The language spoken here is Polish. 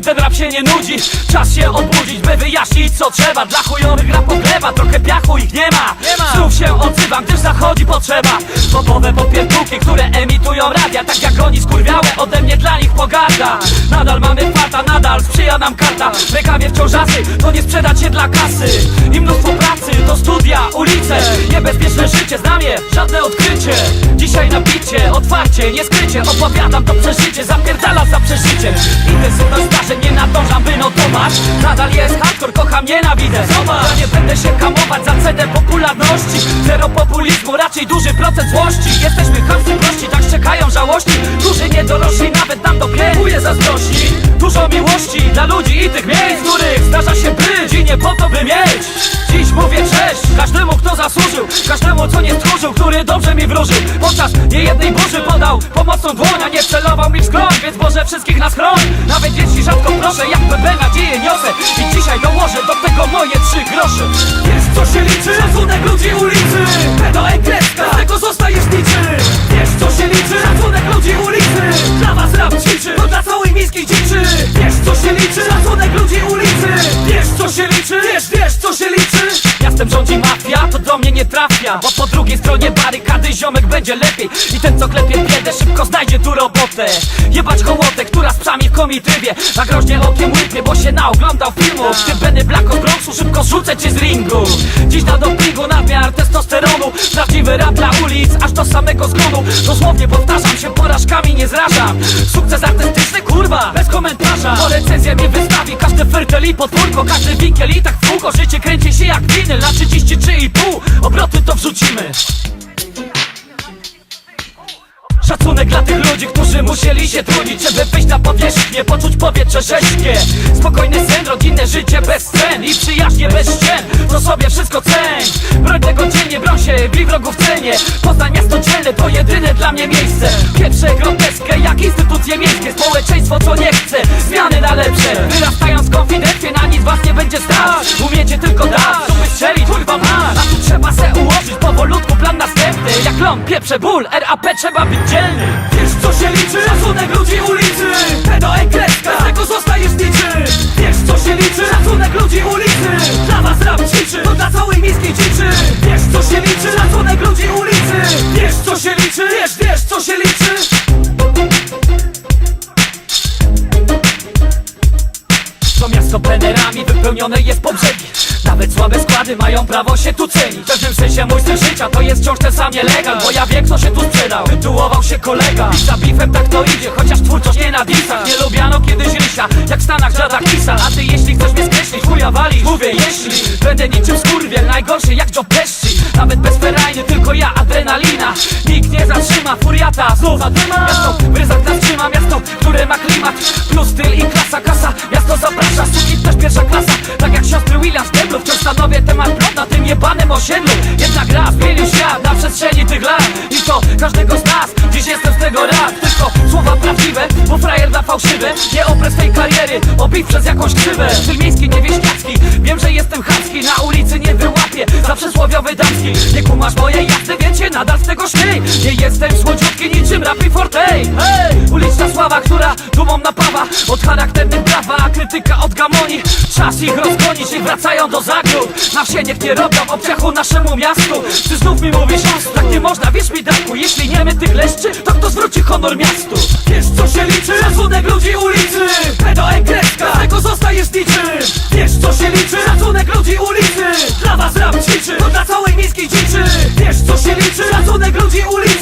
mówiłem, ten rap się nie nudzi Czas się obudzić, by wyjaśnić co trzeba. Dla chujowych rap oglewa, trochę piachu ich nie ma. Znów się odzywam, gdyż zachodzi potrzeba. Popowe popierdółki, które emitują radia Tak jak oni skurwiałe, ode mnie dla nich pogarda. Nadal mamy farta, nadal sprzyja nam karta. W rękawie wciąż asy, to nie sprzedać się dla kasy. I mnóstwo pracy, to studia, ulice. Niebezpieczne życie, znam je, żadne odkrycie. Dzisiaj na bicie, otwarcie, nie skrycie. Opowiadam to przeżycie, za przeżyciem Intensywność zdarzeń, nie nadążam wynotować Nadal jest hardcore, kocham, nienawidzę. Zobacz, ja nie będę się hamować za cenę popularności. Zero populizmu, raczej duży procent złości. Jesteśmy chamscy prości, tak czekają żałości. Duży niedorośli, nawet nam dopiekuje zazdrości. Dużo miłości dla ludzi i tych miejsc, których zdarza się być I nie po to by mieć. Dziś mówię cześć każdemu, kto zasłużył. Każdemu, co nie który dobrze mi wróżył Podczas niejednej burzy podał pomocną dłoń A nie celował mi w skroń, więc Boże wszystkich nas chroń Nawet jeśli rzadko proszę, jak bebe nadzieję niosę I dzisiaj dołożę do tego moje trzy grosze Wiesz co się liczy? Szacunek ludzi ulicy Pedo ekreska, z tego zostajesz niczy Wiesz co się liczy? Szacunek ludzi ulicy Dla was rap ćwiczy, to dla całej miejskiej dziczy Wiesz co się liczy? Szacunek ludzi ulicy Wiesz co się liczy? Wiesz, wiesz co się liczy? Miastem rządzi mafia, to do mnie nie trafia. Bo po drugiej stronie barykady ziomek będzie lepiej. I ten co klepie biedę szybko znajdzie tu robotę. Jebać hołotę, która z psami w komitrybie A groźnie okiem łypie, bo się naoglądał filmów Ty Benny Black od szybko rzucę cię z ringu. Dziś na dopingu nadmiar testosteronu. Prawdziwy rap dla aż do samego zgonu. Dosłownie powtarzam się, porażkami nie zrażam. Sukces artystyczny, kurwa, bez komentarza. Bo recenzja mnie wystawi, każdy fertel i podwórko Każdy winkiel i tak w kółko. Życie kręci się jak winyl na 33,5 Obroty to wrzucimy. Szacunek dla tych ludzi, którzy musieli się trudzić Żeby wyjść na powierzchnię, poczuć powietrze rześkie Spokojny sen, rodzinne życie bez scen I przyjaźnie bez ścien, to sobie wszystko ceń. Broń tego dziennie, broń się, bij wrogów cenie. Poznań dla mnie miejsce. Groteskę, jak instytucje miejskie. Społeczeństwo co nie chce, zmiany na lepsze. Wyrastając konfidencje, na nic was nie będzie stać. Umiecie tylko dać, tu wystrzelić, kurwa masz. A tu trzeba se ułożyć powolutku plan następny. Jak ląd, pieprze, ból, RAP trzeba być dzielny. Wiesz co się liczy? Szacunek ludzi ulicy. Pedo ekreska, z tego zostajesz niczy. Wiesz co się liczy? Szacunek ludzi ulicy. Dla was rap ćwiczy, to dla całej miejskiej dziczy. Wiesz co się liczy? Szacunek ludzi ulicy. Wiesz co się liczy? Wiesz co się liczy? To miasto plenerami wypełnione jest po brzegi. Nawet słabe składy mają prawo się tu cenić. W pewnym sensie mój styl życia to jest wciąż ten sam nielegal Bo ja wiem kto się tu sprzedał Tytułował się kolega. I za bifem tak to idzie Chociaż twórczość nie na disach Nie lubiano kiedyś rysia Jak w Stanach żada kisa A ty jeśli chcesz mnie skreślić chuja walisz. Mówię jeśli. Będę niczym skurwiel Najgorszy jak Joe Pesci. Nawet bez ferajny tylko ja adrenalina nie zatrzyma furiata Znów zadyma Miasto w ryzach nas Miasto, które ma klimat. Plus styl i klasa Kasa miasto zaprasza Suki też pierwsza klasa. Tak jak siostry Williams Deblu Wciąż stanowię temat plot na tym jebanym osiedlu Jednak gra zmienił świat na przestrzeni tych lat I to każdego z nas. Dziś jestem z tego rad. Tylko słowa prawdziwe Bo frajer da fałszywe. Nie opres tej kariery Obić przez jakąś krzywę. Styl miejski, niewieściacki Wiem, że jestem chamski Na ulicy nie wyłapię Za przysłowiowy damski. Nie kumasz mojej jazdy Więc się nadal z tego śmiej. Nie jestem słodziutki niczym rapy Fortej Hej! Uliczna sława, która dumą napawa Od charakternych brawa, a krytyka od gamoni. Czas ich rozgonić i wracają do zagród. Na wsie niech nie robią obciachu naszemu miastu. Czy znów mi mówisz, tak nie można, wierz mi Darku. Jeśli nie my tych leszczy, to kto zwróci honor miastu? Wiesz co się liczy? Szacunek ludzi ulicy. Pedo ekreska, tego zostajesz niczym. Wiesz co się liczy? Szacunek ludzi ulicy Dla was rap ćwiczy, to dla całej miejskiej dziczy Wiesz co się liczy? Szacunek ludzi ulicy